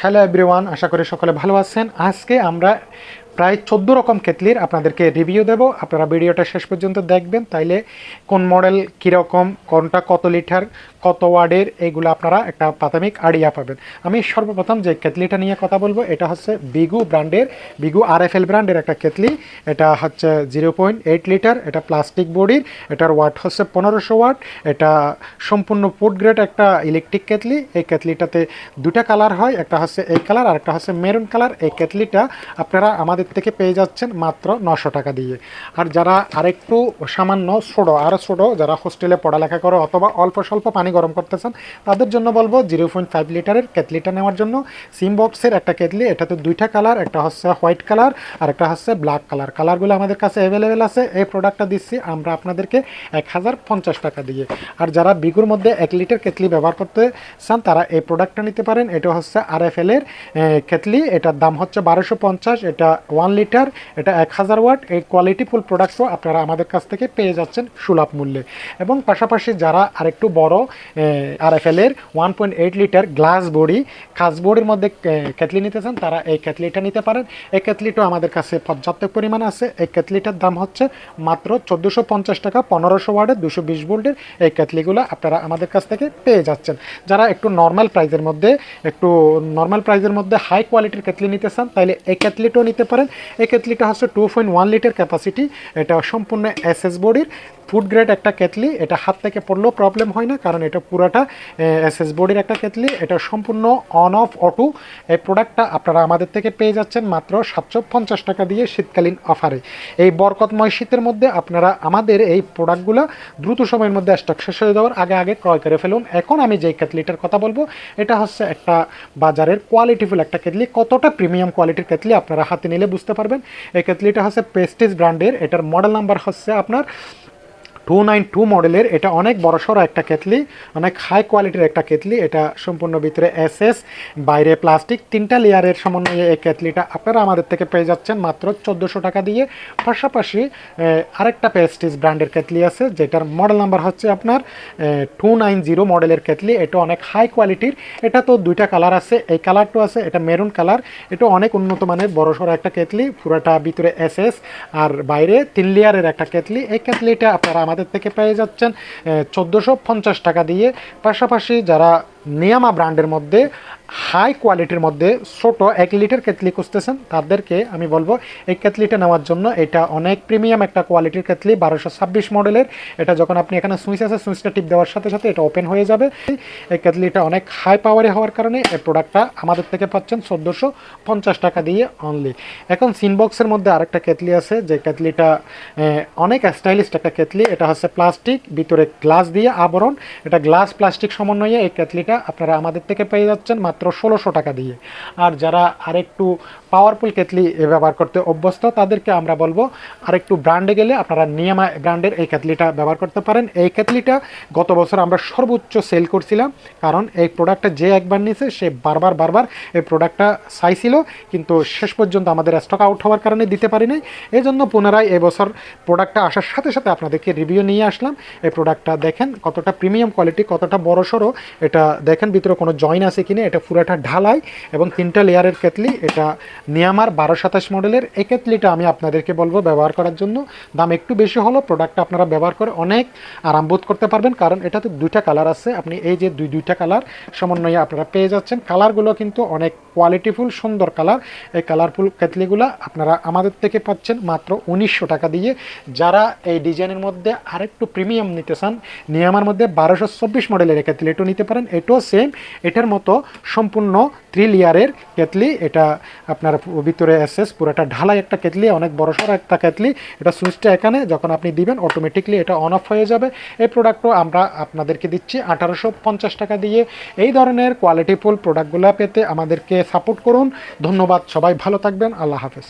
Hello everyone আশা করি সকলে ভালো আছেন। আজকে আমরা প্রায় চোদ্দ রকম কেতলির আপনাদেরকে রিভিউ দেব। আপনারা ভিডিওটা শেষ পর্যন্ত দেখবেন। তাইলে কোন মডেল কীরকম, কোনটা কত লিটার, কত ওয়ার্ডের এইগুলো আপনারা একটা প্রাথমিক আইডিয়া পাবেন। আমি সর্বপ্রথম যে কেতলিটা নিয়ে কথা বলব, এটা হচ্ছে বিগু ব্র্যান্ডের বিগু আর এফ এল ব্র্যান্ডের একটা কেতলি এটা হচ্ছে জিরো পয়েন্ট এইট লিটার এটা প্লাস্টিক বডির এটার ওয়াট হচ্ছে পনেরোশো ওয়াট এটা সম্পূর্ণ ফুড গ্রেড একটা ইলেকট্রিক কেতলি এই কেতলিটাতে দুটা কালার হয়, একটা হচ্ছে এই কালার আর একটা হচ্ছে মেরুন কালার এই কেতলিটা আপনারা আমাদের থেকে পেয়ে যাচ্ছেন মাত্র নশো টাকা দিয়ে। আর যারা আরেকটু সামান্য ছোটো আরও ছোটো যারা হোস্টেলে পড়ালেখা করে অথবা অল্প স্বল্প পানি গরম করতেছেন, তাদের জন্য বলব জিরো পয়েন্ট ফাইভ লিটারের কেতলিটা নেওয়ার জন্য। সিম বক্সের একটা কেতলি এটাতে দুইটা কালার, একটা হচ্ছে হোয়াইট কালার আর একটা হচ্ছে ব্ল্যাক কালার। কালারগুলো আমাদের কাছে অ্যাভেলেবেল আছে। এই প্রোডাক্টটা দিচ্ছি আমরা আপনাদেরকে এক হাজার পঞ্চাশ টাকা দিয়ে। আর যারা বিগুর মধ্যে এক লিটার কেতলি ব্যবহার করতে চান, তারা এই প্রোডাক্টটা নিতে পারেন। এটা হচ্ছে আর এফ এল এর কেতলি এটার দাম হচ্ছে বারোশো পঞ্চাশ, এটা ওয়ান লিটার, এটা এক হাজার ওয়াট। এই কোয়ালিটিফুল প্রোডাক্টসও আপনারা আমাদের কাছ থেকে পেয়ে যাচ্ছেন সুলভ মূল্যে। এবং পাশাপাশি যারা আরেকটু বড় আর এফ এল এর one point eight litre glass body, খাস বডির মধ্যে কেতলি নিতে চান, তারা এই কেতলিটা নিতে পারেন। এই কেতলিটাও আমাদের কাছে পর্যাপ্ত পরিমাণ আছে। এই কেতলিটার দাম হচ্ছে মাত্র চোদ্দোশো পঞ্চাশ টাকা, পনেরোশো ওয়ার্ডের দুশো বিশ ভোল্টের এই কেতলিগুলো আপনারা আমাদের কাছ থেকে পেয়ে যাচ্ছেন। যারা একটু নর্মাল প্রাইজের মধ্যে, একটু নর্মাল প্রাইজের মধ্যে হাই কোয়ালিটির কেতলি নিতে চান, তাহলে এই কেতলিটাও নিতে পারেন। এই কেতলিটা হচ্ছে two point one litre capacity এটা সম্পূর্ণ এস এস বডির ফুড গ্রেড একটা কেতলি, এটা হাত থেকে পড়লেও প্রবলেম হয় না, কারণ এটা পুরাটা এস এস বডির একটা কেতলি, এটা সম্পূর্ণ অন অফ অটো এই প্রোডাক্টটা আপনারা আমাদের থেকে পেয়ে যাচ্ছেন মাত্র সাতশো পঞ্চাশ টাকা দিয়ে শীতকালীন অফারে এই বরকতময় শীতের মধ্যে আপনারা আমাদের এই প্রোডাক্টগুলো দ্রুত সময়ের মধ্যে স্টক শেষ হয়ে যাওয়ার আগে আগে ক্রয় করে ফেলুন। এখন আমি যেই কেতলিটার কথা বলব, এটা হচ্ছে একটা বাজারের কোয়ালিটিফুল একটা কেতলি। কতটা প্রিমিয়াম কোয়ালিটির কেতলি আপনারা হাতে নিলে বুঝতে পারবেন। এই কেতলিটা হচ্ছে পেস্টিস ব্র্যান্ডের এটার মডেল নাম্বার হচ্ছে আপনার টু নাইন টু মডেলের, এটা অনেক বড় বড়সড় একটা কেতলি অনেক হাই কোয়ালিটির একটা কেতলি এটা সম্পূর্ণ ভিতরে এস এস বাইরে প্লাস্টিক তিনটা লেয়ারের সমন্বয়ে এই কেতলিটা আপনারা আমাদের থেকে পেয়ে যাচ্ছেন মাত্র চোদ্দোশো টাকা দিয়ে। পাশাপাশি আরেকটা পেস্টিস ব্র্যান্ডের কেতলি আছে, যেটার মডেল নাম্বার হচ্ছে আপনার টু নাইন জিরো মডেলের কেতলি এটা অনেক হাই কোয়ালিটির এটা তো দুইটা কালার আছে, এই কালারটা আছে, এটা মেরুন কালার এটা অনেক উন্নত মানের বড়সড় একটা কেতলি পুরোটা ভিতরে এস এস আর বাইরে তিন লেয়ারের একটা কেতলি এই কেতলিটা আপনারা আমাদের আমাদের থেকে পেয়ে যাচ্ছেন চোদ্দোশো পঞ্চাশ টাকা দিয়ে। পাশাপাশি যারা নিয়ামা ব্র্যান্ডের মধ্যে হাই কোয়ালিটির মধ্যে ছোটো এক লিটার কেতলি খুঁজতেছেন। তাদেরকে আমি বলব, এই কেতলিটা নেওয়ার জন্য এটা অনেক প্রিমিয়াম একটা কোয়ালিটির কেতলি বারোশো ছাব্বিশ মডেলের। এটা যখন আপনি এখানে সুইচ আছে, সুইচটা টিপ দেওয়ার সাথে সাথে এটা ওপেন হয়ে যাবে। এই কেতলিটা অনেক হাই পাওয়ারে হওয়ার কারণে এই প্রোডাক্টটা আমাদের থেকে পাচ্ছেন চোদ্দোশো পঞ্চাশ টাকা দিয়ে অনলি এখন সিনবক্সের মধ্যে আরেকটা কেতলি আছে, যে কেতলিটা অনেক স্টাইলিস্ট একটা কেতলি এটা হচ্ছে প্লাস্টিক ভিতরে গ্লাস দিয়ে আবরণ। এটা গ্লাস প্লাস্টিক সমন্বয়ে এই কেতলিটা আপনারা আমাদের থেকে পেয়ে যাচ্ছেন। মাত্র ষোলোশো টাকা দিয়ে। আর যারা আরেকটু পাওয়ারফুল কেতলি ব্যবহার করতে অভ্যস্ত, তাদেরকে আমরা বলব আরেকটু ব্র্যান্ডে গেলে আপনারা নিয়ামা ব্র্যান্ডের এই কেতলিটা ব্যবহার করতে পারেন। এই কেতলিটা গত বছর আমরা সর্বোচ্চ সেল করছিলাম, কারণ এই প্রোডাক্টটা যে একবার নিয়েছে সে বারবার বারবার এই প্রোডাক্টটা চাইছিল, কিন্তু শেষ পর্যন্ত আমাদের স্টক আউট হওয়ার কারণে দিতে পারি নাই এই জন্য পুনরায় এবছর প্রোডাক্টটা আসার সাথে সাথে আপনাদেরকে রিভিউ নিয়ে আসলাম। এই প্রোডাক্টটা দেখেন কতটা প্রিমিয়াম কোয়ালিটি কতটা বড় সড়ো। এটা দেখেন ভিতরে কোনো জয়েন আছে কিনা, এটা পুরাটা ঢালাই এবং তিনটা লেয়ারের কেতলি এটা নিয়ামার বারো সাতাশ মডেলের একেতলিটা আমি আপনাদেরকে বলব ব্যবহার করার জন্য। দাম একটু বেশি হলো প্রোডাক্টটা আপনারা ব্যবহার করে অনেক আরাম বোধ করতে পারবেন, কারণ এটাতে দুইটা কালার আছে। আপনি এই যে দুই, দুইটা কালার সমন্বয়ে আপনারা পেয়ে যাচ্ছেন। কালারগুলো কিন্তু অনেক কোয়ালিটিফুল সুন্দর কালার এই কালারফুল কেতলিগুলো আপনারা আমাদের থেকে পাচ্ছেন মাত্র উনিশশো টাকা দিয়ে। যারা এই ডিজাইনের মধ্যে আরেকটু প্রিমিয়াম নিতে চান নিয়ামার মধ্যে বারোশো চব্বিশ মডেলের কেতলি এটাও নিতে পারেন। এটাও সেম এটার মতো সম্পূর্ণ থ্রি লেয়ারের কেতলি এটা আপনার ভিতরে এসেস পুরোটা ঢালাই একটা কেতলি অনেক বড়সড় একটা কেতলি এটা সুইচটা এখানে, যখন আপনি দিবেন অটোমেটিকলি এটা অন অফ হয়ে যাবে। এই প্রোডাক্টও আমরা আপনাদেরকে দিচ্ছি আঠারোশো পঞ্চাশ টাকা দিয়ে। এই ধরনের কোয়ালিটিফুল প্রোডাক্টগুলো পেতে আমাদেরকে সাপোর্ট করুন। ধন্যবাদ সবাই ভালো থাকবেন আল্লাহ হাফেজ।